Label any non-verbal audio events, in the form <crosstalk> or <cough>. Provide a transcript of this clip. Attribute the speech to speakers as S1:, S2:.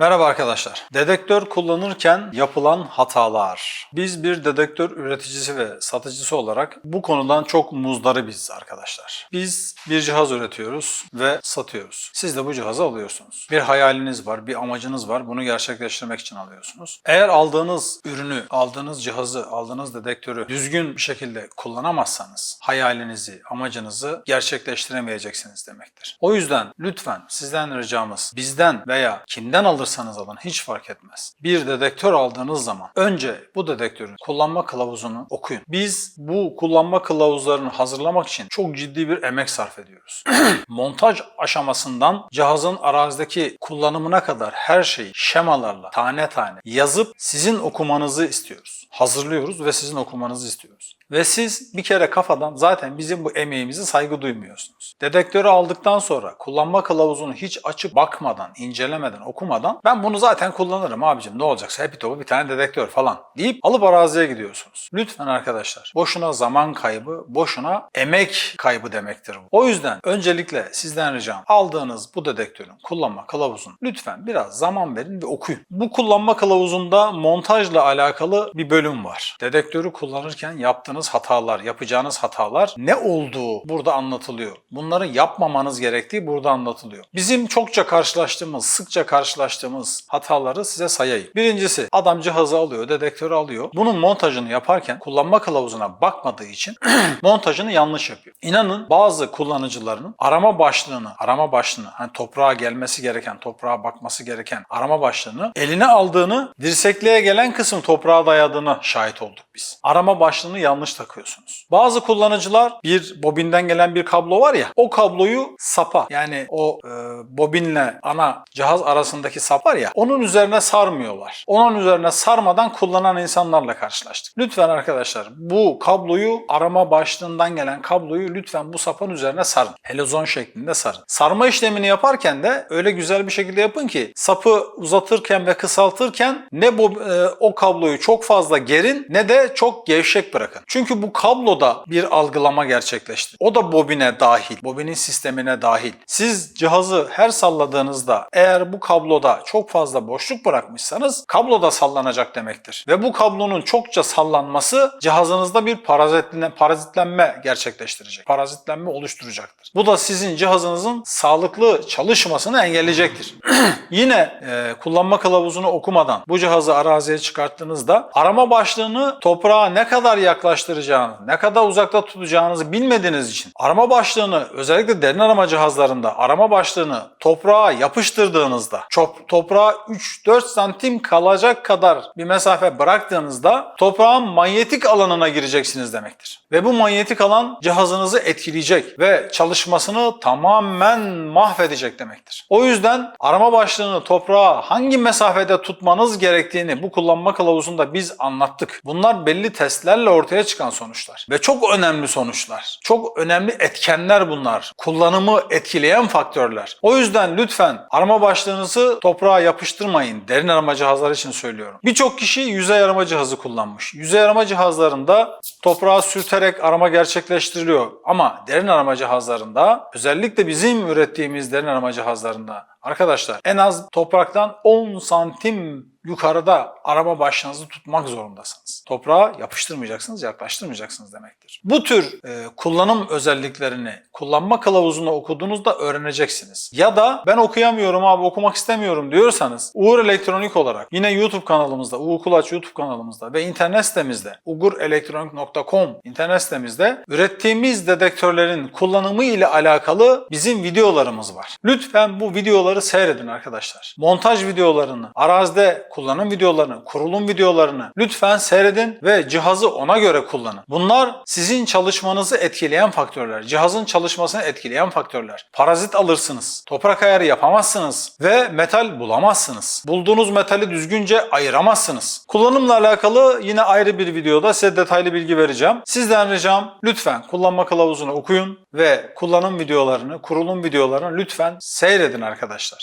S1: Merhaba arkadaşlar. Dedektör kullanırken yapılan hatalar. Biz bir dedektör üreticisi ve satıcısı olarak bu konudan çok muzdaribiz arkadaşlar. Biz bir cihaz üretiyoruz ve satıyoruz. Siz de bu cihazı alıyorsunuz. Bir hayaliniz var, bir amacınız var. Bunu gerçekleştirmek için alıyorsunuz. Eğer aldığınız ürünü, aldığınız cihazı, aldığınız dedektörü düzgün bir şekilde kullanamazsanız hayalinizi, amacınızı gerçekleştiremeyeceksiniz demektir. O yüzden lütfen sizden ricamız bizden veya kimden alırsanız alın hiç fark etmez. Bir dedektör aldığınız zaman önce bu dedektörün kullanma kılavuzunu okuyun. Biz bu kullanma kılavuzlarını hazırlamak için çok ciddi bir emek sarf ediyoruz. <clears throat> Montaj aşamasından cihazın arazideki kullanımına kadar her şeyi şemalarla tane tane yazıp sizin okumanızı istiyoruz. Hazırlıyoruz ve sizin okumanızı istiyoruz. Ve siz bir kere kafadan zaten bizim bu emeğimize saygı duymuyorsunuz. Dedektörü aldıktan sonra kullanma kılavuzunu hiç açıp bakmadan, incelemeden, okumadan ben bunu zaten kullanırım abicim ne olacaksa hepi topu bir tane dedektör falan deyip alıp araziye gidiyorsunuz. Lütfen arkadaşlar boşuna zaman kaybı, boşuna emek kaybı demektir bu. O yüzden öncelikle sizden ricam aldığınız bu dedektörün kullanma kılavuzunu lütfen biraz zaman verin ve okuyun. Bu kullanma kılavuzunda montajla alakalı bir bölüm var. Dedektörü kullanırken yaptığınız hatalar, yapacağınız hatalar ne olduğu burada anlatılıyor. Bunları yapmamanız gerektiği burada anlatılıyor. Bizim çokça karşılaştığımız, sıkça karşılaştığımız hataları size sayayım. Birincisi adam cihazı alıyor, dedektörü alıyor. Bunun montajını yaparken kullanma kılavuzuna bakmadığı için <clears throat> montajını yanlış yapıyor. İnanın bazı kullanıcıların arama başlığını, arama başlığını hani toprağa gelmesi gereken, toprağa bakması gereken arama başlığını eline aldığını, dirsekliğe gelen kısım toprağa dayadığını şahit olduk biz. Arama başlığını yanlış takıyorsunuz. Bazı kullanıcılar bir bobinden gelen bir kablo var ya o kabloyu sapa yani o e, bobinle ana cihaz arasındaki sap var ya onun üzerine sarmıyorlar. Onun üzerine sarmadan kullanan insanlarla karşılaştık. Lütfen arkadaşlar bu kabloyu arama başlığından gelen kabloyu lütfen bu sapın üzerine sarın. Helezon şeklinde sarın. Sarma işlemini yaparken de öyle güzel bir şekilde yapın ki sapı uzatırken ve kısaltırken ne bu e, o kabloyu çok fazla gerin ne de çok gevşek bırakın. Çünkü bu kabloda bir algılama gerçekleşti. O da bobine dahil, bobinin sistemine dahil. Siz cihazı her salladığınızda eğer bu kabloda çok fazla boşluk bırakmışsanız kablo da sallanacak demektir. Ve bu kablonun çokça sallanması cihazınızda bir parazitlenme, gerçekleştirecek. Parazitlenme oluşturacaktır. Bu da sizin cihazınızın sağlıklı çalışmasını engelleyecektir. <clears throat> Yine e, kullanma kılavuzunu okumadan bu cihazı araziye çıkarttığınızda arama başlığını toprağa ne kadar yaklaştıracağınız, ne kadar uzakta tutacağınızı bilmediğiniz için arama başlığını özellikle derin arama cihazlarında arama başlığını toprağa yapıştırdığınızda çok, toprağa 3-4 santim kalacak kadar bir mesafe bıraktığınızda toprağın manyetik alanına gireceksiniz demektir. Ve bu manyetik alan cihazınızı etkileyecek ve çalışmasını tamamen mahvedecek demektir. O yüzden arama başlığını toprağa hangi mesafede tutmanız gerektiğini bu kullanma kılavuzunda biz anlattık. Bunlar belli testlerle ortaya çıkan sonuçlar ve çok önemli sonuçlar. Çok önemli etkenler bunlar. Kullanımı etkileyen faktörler. O yüzden lütfen arama başlığınızı toprağa yapıştırmayın. Derin arama cihazları için söylüyorum. Birçok kişi yüzey arama cihazı kullanmış. Yüzey arama cihazlarında toprağa sürterek arama gerçekleştiriliyor. Ama derin arama cihazlarında özellikle bizim ürettiğimiz derin arama cihazlarında arkadaşlar en az topraktan 10 santim yukarıda arama başlığınızı tutmak zorundasınız. Toprağa yapıştırmayacaksınız, yaklaştırmayacaksınız demektir. Bu tür e, kullanım özelliklerini kullanma kılavuzunu okuduğunuzda öğreneceksiniz. Ya da ben okuyamıyorum abi okumak istemiyorum diyorsanız Uğur Elektronik olarak yine YouTube kanalımızda, Uğur Kulaç YouTube kanalımızda ve internet sitemizde ugurelektronik.com internet sitemizde ürettiğimiz dedektörlerin kullanımı ile alakalı bizim videolarımız var. Lütfen bu videoları seyredin arkadaşlar. Montaj videolarını, arazide kullanım videolarını, kurulum videolarını lütfen seyredin ve cihazı ona göre kullanın. Bunlar sizin çalışmanızı etkileyen faktörler. Cihazın çalışmasını etkileyen faktörler. Parazit alırsınız. Toprak ayarı yapamazsınız ve metal bulamazsınız. Bulduğunuz metali düzgünce ayıramazsınız. Kullanımla alakalı yine ayrı bir videoda size detaylı bilgi vereceğim. Sizden ricam lütfen kullanma kılavuzunu okuyun ve kullanım videolarını, kurulum videolarını lütfen seyredin arkadaşlar.